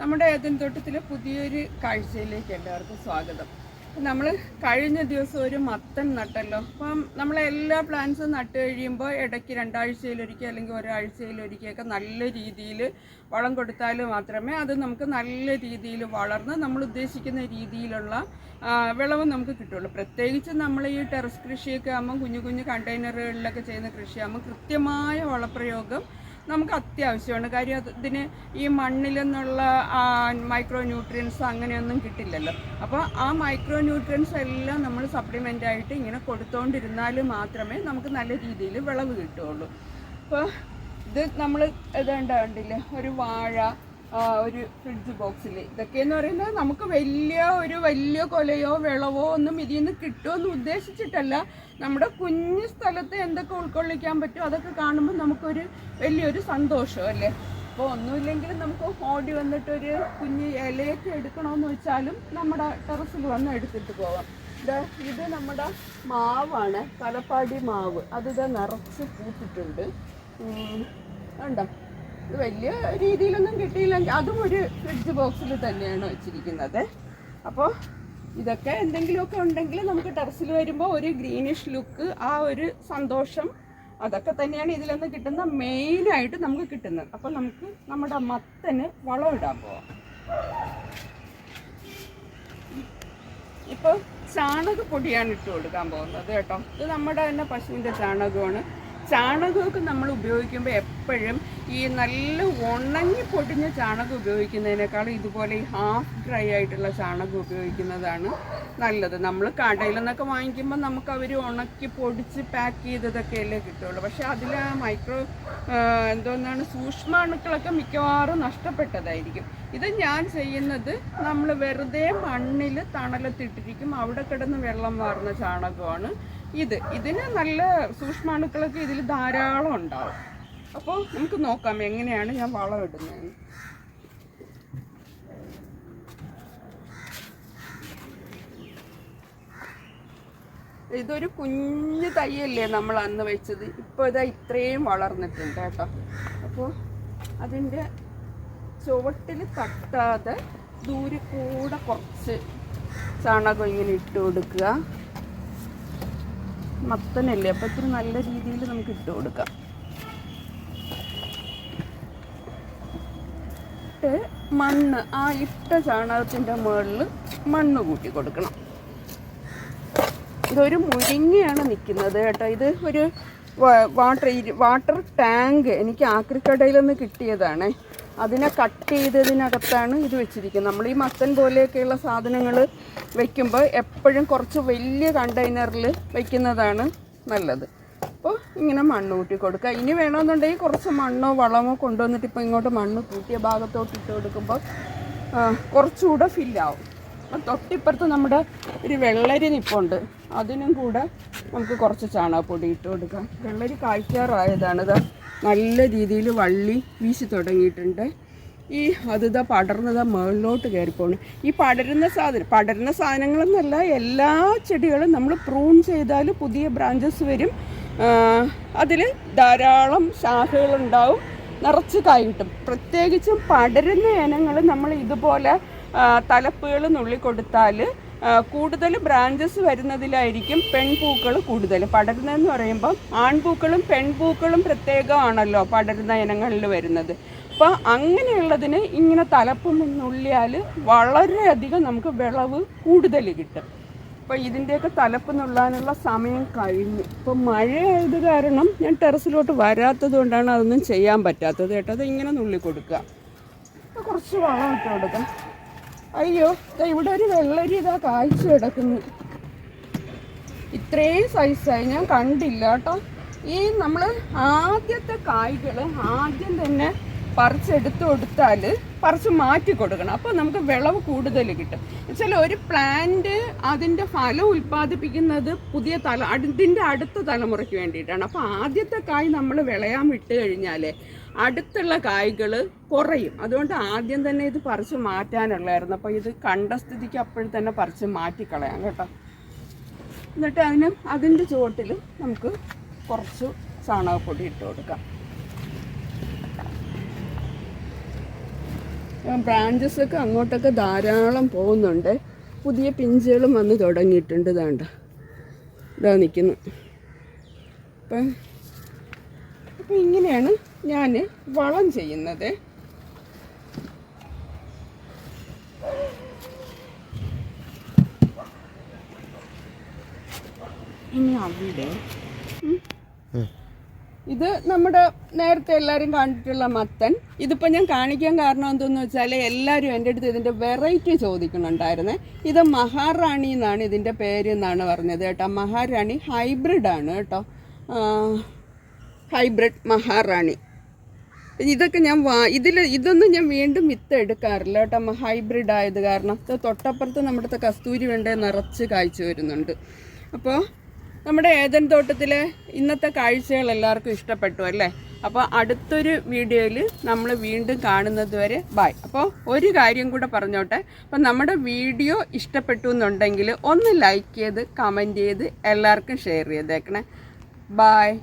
നമ്മുടെ ഏതൻ തോട്ടത്തിലെ പുതിയൊരു കാഴ്ചയിലേക്ക് എല്ലാവർക്കും സ്വാഗതം. നമ്മൾ കഴിഞ്ഞ ദിവസം ഒരു മത്തൻ നട്ടല്ലോ. അപ്പം നമ്മൾ എല്ലാ പ്ലാന്റ്സും നട്ട് കഴിയുമ്പോൾ ഇടയ്ക്ക് രണ്ടാഴ്ചയിലൊരിക്കൽ അല്ലെങ്കിൽ ഒരാഴ്ചയിലൊരിക്കലൊക്കെ നല്ല രീതിയിൽ വളം കൊടുത്താൽ മാത്രമേ അത് നമുക്ക് നല്ല രീതിയിൽ വളർന്ന് നമ്മൾ ഉദ്ദേശിക്കുന്ന രീതിയിലുള്ള വിളവ് നമുക്ക് കിട്ടുള്ളൂ. പ്രത്യേകിച്ച് നമ്മൾ ഈ ടെറസ് കൃഷിയൊക്കെ ആകുമ്പോൾ കുഞ്ഞു കുഞ്ഞു കണ്ടെയ്നറുകളിലൊക്കെ ചെയ്യുന്ന കൃഷിയാകുമ്പോൾ കൃത്യമായ വളപ്രയോഗം നമുക്ക് അത്യാവശ്യമാണ്. കാര്യം അതിന് ഈ മണ്ണിൽ നിന്നുള്ള മൈക്രോ ന്യൂട്രിയൻസ് അങ്ങനെയൊന്നും കിട്ടില്ലല്ലോ. അപ്പോൾ ആ മൈക്രോ ന്യൂട്രിയൻസ് എല്ലാം നമ്മൾ സപ്ലിമെന്റ് ആയിട്ട് ഇങ്ങനെ കൊടുത്തുകൊണ്ടിരുന്നാൽ മാത്രമേ നമുക്ക് നല്ല രീതിയിൽ വിളവ് കിട്ടുകയുള്ളൂ. അപ്പോൾ ഇത് നമ്മൾ ഇത് ഉണ്ടാവണ്ടില്ലേ ഒരു വാഴ ഒരു ഫ്രിഡ്ജ് ബോക്സിൽ ഇതൊക്കെയെന്ന് പറയുന്നത് നമുക്ക് വലിയ ഒരു വലിയ കൊലയോ വിളവോ ഒന്നും ഇതിൽ നിന്ന് കിട്ടുമെന്ന് ഉദ്ദേശിച്ചിട്ടല്ല. നമ്മുടെ കുഞ്ഞു സ്ഥലത്ത് എന്തൊക്കെ ഉൾക്കൊള്ളിക്കാൻ പറ്റുമോ അതൊക്കെ കാണുമ്പോൾ നമുക്കൊരു വലിയൊരു സന്തോഷം അല്ലേ? അപ്പോൾ ഒന്നുമില്ലെങ്കിലും നമുക്ക് ഓടി വന്നിട്ട് ഒരു കുഞ്ഞ് ഇലയൊക്കെ എടുക്കണമെന്ന് വെച്ചാലും നമ്മുടെ ടെറസിൽ വന്ന് എടുത്തിട്ട് പോവാം. ഇത് നമ്മുടെ മാവാണ് തലപ്പാടി മാവ്. അതിത് നിറച്ച് പൂത്തിട്ടുണ്ട്. കണ്ടോ? വലിയ രീതിയിലൊന്നും കിട്ടിയില്ല. അതും ഒരു ഫ്രിഡ്ജ് ബോക്സിൽ തന്നെയാണ് വെച്ചിരിക്കുന്നത്. അപ്പോൾ ഇതൊക്കെ എന്തെങ്കിലുമൊക്കെ ഉണ്ടെങ്കിൽ നമുക്ക് ടെറസിൽ വരുമ്പോൾ ഒരു ഗ്രീനിഷ് ലുക്ക് ആ ഒരു സന്തോഷം അതൊക്കെ തന്നെയാണ് ഇതിൽ കിട്ടുന്ന മെയിനായിട്ട് നമുക്ക് കിട്ടുന്നത്. അപ്പോൾ നമുക്ക് നമ്മുടെ മത്തന് വളം ഇടാൻ പോവാം. ഇപ്പോൾ ചാണകപ്പൊടിയാണ് ഇട്ട് കൊടുക്കാൻ പോകുന്നത് കേട്ടോ. ഇത് നമ്മുടെ തന്നെ പശുവിന്റെ ചാണകമാണ്. ചാണകമൊക്കെ നമ്മൾ ഉപയോഗിക്കുമ്പോൾ എപ്പോഴും ഈ നല്ല ഉണങ്ങി പൊടിഞ്ഞ ചാണകം ഉപയോഗിക്കുന്നതിനേക്കാളും ഇതുപോലെ ഈ ഹാഫ് ഡ്രൈ ആയിട്ടുള്ള ചാണകം ഉപയോഗിക്കുന്നതാണ് നല്ലത്. നമ്മൾ കടയിൽ നിന്നൊക്കെ വാങ്ങിക്കുമ്പോൾ നമുക്ക് അവർ ഉണക്കി പൊടിച്ച് പാക്ക് ചെയ്തതൊക്കെയല്ലേ കിട്ടുള്ളൂ. പക്ഷേ അതിൽ മൈക്രോ എന്തോന്നാണ് സൂക്ഷ്മാണുക്കളൊക്കെ മിക്കവാറും നഷ്ടപ്പെട്ടതായിരിക്കും. ഇത് ഞാൻ ചെയ്യുന്നത് നമ്മൾ വെറുതെ മണ്ണിൽ തണലത്തിട്ടിരിക്കും. അവിടെ കിടന്ന് വെള്ളം വാർന്ന ചാണകമാണ് ഇത്. ഇതിന് നല്ല സൂക്ഷ്മാണുക്കളൊക്കെ ഇതിൽ ധാരാളം ഉണ്ടാവും. അപ്പോൾ നമുക്ക് നോക്കാം എങ്ങനെയാണ് ഞാൻ വളം ഇടുന്നത്. ഇതൊരു കുഞ്ഞു തയ്യല്ലേ നമ്മൾ അന്ന് വെച്ചത്? ഇപ്പോൾ ഇതാ ഇത്രയും വളർന്നിട്ടുണ്ട് കേട്ടോ. അപ്പോൾ അതിന്റെ ചുവട്ടിൽ തട്ടാതെ ദൂരെ കൂടെ കുറച്ച് ചാണകം ഇങ്ങനെ ഇട്ട് കൊടുക്കുക. മത്തനല്ലേ? അപ്പോൾ ഇത്തിരി നല്ല രീതിയിൽ നമുക്ക് ഇട്ട് കൊടുക്കാം. ഇട്ട് മണ്ണ് ആ ഇട്ട ചാണകത്തിന്റെ മുകളിൽ മണ്ണ് കൂട്ടി കൊടുക്കണം. ഇതൊരു മുരിങ്ങയാണ് നിൽക്കുന്നത് കേട്ടോ. ഇത് ഒരു വാട്ടർ വാട്ടർ ടാങ്ക് എനിക്ക് ആക്രിക്കടയിൽ നിന്ന് കിട്ടിയതാണ്. അതിനെ കട്ട് ചെയ്തതിനകത്താണ് ഇത് വെച്ചിരിക്കുന്നത്. നമ്മൾ ഈ മത്തൻ പോലെയൊക്കെയുള്ള സാധനങ്ങൾ വയ്ക്കുമ്പോൾ എപ്പോഴും കുറച്ച് വലിയ കണ്ടെയ്നറിൽ വയ്ക്കുന്നതാണ് നല്ലത്. അപ്പോൾ ഇങ്ങനെ മണ്ണ് കൂട്ടി കൊടുക്കുക ഇനി വേണമെന്നുണ്ടെങ്കിൽ കുറച്ച് മണ്ണോ വളമോ കൊണ്ടുവന്നിട്ട് ഇപ്പോൾ ഇങ്ങോട്ട് മണ്ണ് കൂട്ടിയ ഭാഗത്തോട്ട് ഇട്ട് കൊടുക്കുമ്പോൾ കുറച്ചുകൂടെ ഫില്ലാവും അപ്പം തൊട്ടിപ്പുറത്ത് നമ്മുടെ ഒരു വെള്ളരി നിപ്പുണ്ട്. അതിനും കൂടെ നമുക്ക് കുറച്ച് ചാണകപ്പൊടി ഇട്ട് കൊടുക്കാം. വെള്ളരി കായ്ക്കാറായതാണ് നല്ല രീതിയിൽ വള്ളി വീശി തുടങ്ങിയിട്ടുണ്ട്. ഈ അതിതാ പടർന്നതാ മുകളിലോട്ട് കയറിപ്പോണ് ഈ പടരുന്ന സാധനം പടരുന്ന സാധനങ്ങളെന്നല്ല എല്ലാ ചെടികളും നമ്മൾ പ്രൂൺ ചെയ്താൽ പുതിയ ബ്രാഞ്ചസ് വരും. അതിൽ ധാരാളം ശാഖകളുണ്ടാവും. നിറച്ച് കായ് പ്രത്യേകിച്ചും പടരുന്ന ഇനങ്ങൾ നമ്മൾ ഇതുപോലെ തലപ്പുകൾ നുള്ളി കൊടുത്താൽ കൂടുതൽ ബ്രാഞ്ചസ് വരുന്നതിലായിരിക്കും പെൺപൂക്കൾ കൂടുതൽ പടരുന്നതെന്ന് പറയുമ്പം ആൺപൂക്കളും പെൺപൂക്കളും പ്രത്യേകമാണല്ലോ പടരുന്ന ഇനങ്ങളിൽ വരുന്നത്. അപ്പോൾ അങ്ങനെയുള്ളതിന് ഇങ്ങനെ തലപ്പും നുള്ളിയാൽ വളരെയധികം നമുക്ക് വിളവ് കൂടുതൽ കിട്ടും. അപ്പോൾ ഇതിന്റെയൊക്കെ തലപ്പ് നുള്ളാനുള്ള സമയം കഴിഞ്ഞു. ഇപ്പം മഴയായത് കാരണം ഞാൻ ടെറസിലോട്ട് വരാത്തത് കൊണ്ടാണ് അതൊന്നും ചെയ്യാൻ പറ്റാത്തത് കേട്ടോ. അത് ഇങ്ങനെ നുള്ളി കൊടുക്കുക കുറച്ച് വളം ഇട്ട് കൊടുക്കാം. അയ്യോ ഇവിടെ ഒരു വെള്ളരി ഇതാ കാഴ്ച കിടക്കുന്നു. ഇത്രയും സൈസായി ഞാൻ കണ്ടില്ല കേട്ടോ. ഈ നമ്മൾ ആദ്യത്തെ കായ്കൾ ആദ്യം തന്നെ പറിച്ചെടുത്ത് കൊടുത്താൽ പറിച്ച് മാറ്റി കൊടുക്കണം. അപ്പോൾ നമുക്ക് വിളവ് കൂടുതൽ കിട്ടും. വെച്ചാൽ ഒരു പ്ലാന്റ് അതിന്റെ ഫലം ഉൽപ്പാദിപ്പിക്കുന്നത് പുതിയ തല അതിന്റെ അടുത്ത തലമുറയ്ക്ക് വേണ്ടിയിട്ടാണ്. അപ്പോൾ ആദ്യത്തെ കായ് നമ്മൾ വിളയാൻ വിട്ട് കഴിഞ്ഞാൽ അടുത്തുള്ള കായ്കൾ കുറയും. അതുകൊണ്ട് ആദ്യം തന്നെ ഇത് പറിച്ച് മാറ്റാനുള്ളായിരുന്നു. അപ്പോൾ ഇത് കണ്ട സ്ഥിതിക്ക് അപ്പോഴും തന്നെ പറിച്ച് മാറ്റിക്കളയാം കേട്ടോ. എന്നിട്ട് അതിന് അതിന്റെ ചുവട്ടിൽ നമുക്ക് കുറച്ച് ചാണകപ്പൊടി ഇട്ട് കൊടുക്കാം. ബ്രാഞ്ചസ് ഒക്കെ അങ്ങോട്ടൊക്കെ ധാരാളം പോകുന്നുണ്ട്. പുതിയ പിഞ്ചുകളും വന്ന് തുടങ്ങിയിട്ടുണ്ട് ഇതാണ്ട ഇതാ നിൽക്കുന്നു അപ്പം അപ്പം ഇങ്ങനെയാണ് ഞാൻ വളം ചെയ്യുന്നത്. ഇനി അവിടെ. ഇത് നമ്മുടെ നേരത്തെ എല്ലാവരും കണ്ടിട്ടുള്ള മത്തൻ. ഇതിപ്പോൾ ഞാൻ കാണിക്കാൻ കാരണം എന്തെന്ന് വെച്ചാൽ എല്ലാവരും എന്റെ അടുത്ത് ഇതിന്റെ വെറൈറ്റി ചോദിക്കുന്നുണ്ടായിരുന്നേ. ഇത് മഹാറാണി എന്നാണ് ഇതിന്റെ പേര് എന്നാണ് പറഞ്ഞത് കേട്ടോ. മഹാറാണി ഹൈബ്രിഡ് ആണ് കേട്ടോ. ഹൈബ്രിഡ് മഹാറാണി. ഇതൊക്കെ ഞാൻ വാ ഇതിൽ ഇതൊന്നും ഞാൻ വീണ്ടും വിത്ത് എടുക്കാറില്ല കേട്ടോ. ഹൈബ്രിഡ് ആയത് കാരണം. തൊട്ടപ്പുറത്ത് നമ്മുടെ കസ്തൂരി വേണ്ട നിറച്ച് കായ്ച്ചു വരുന്നുണ്ട്. അപ്പോൾ നമ്മുടെ ഏതൻ തോട്ടത്തിലെ ഇന്നത്തെ കാഴ്ചകൾ എല്ലാവർക്കും ഇഷ്ടപ്പെട്ടു അല്ലേ? അപ്പോൾ അടുത്തൊരു വീഡിയോയിൽ നമ്മൾ വീണ്ടും കാണുന്നത് വരെ ബായ് അപ്പോൾ ഒരു കാര്യം കൂടെ പറഞ്ഞോട്ടെ. അപ്പോൾ നമ്മുടെ വീഡിയോ ഇഷ്ടപ്പെട്ടു എന്നുണ്ടെങ്കിൽ ഒന്ന് ലൈക്ക് ചെയ്ത് കമന്റ് ചെയ്ത് എല്ലാവർക്കും ഷെയർ ചെയ്തേക്കണേ. ബായ്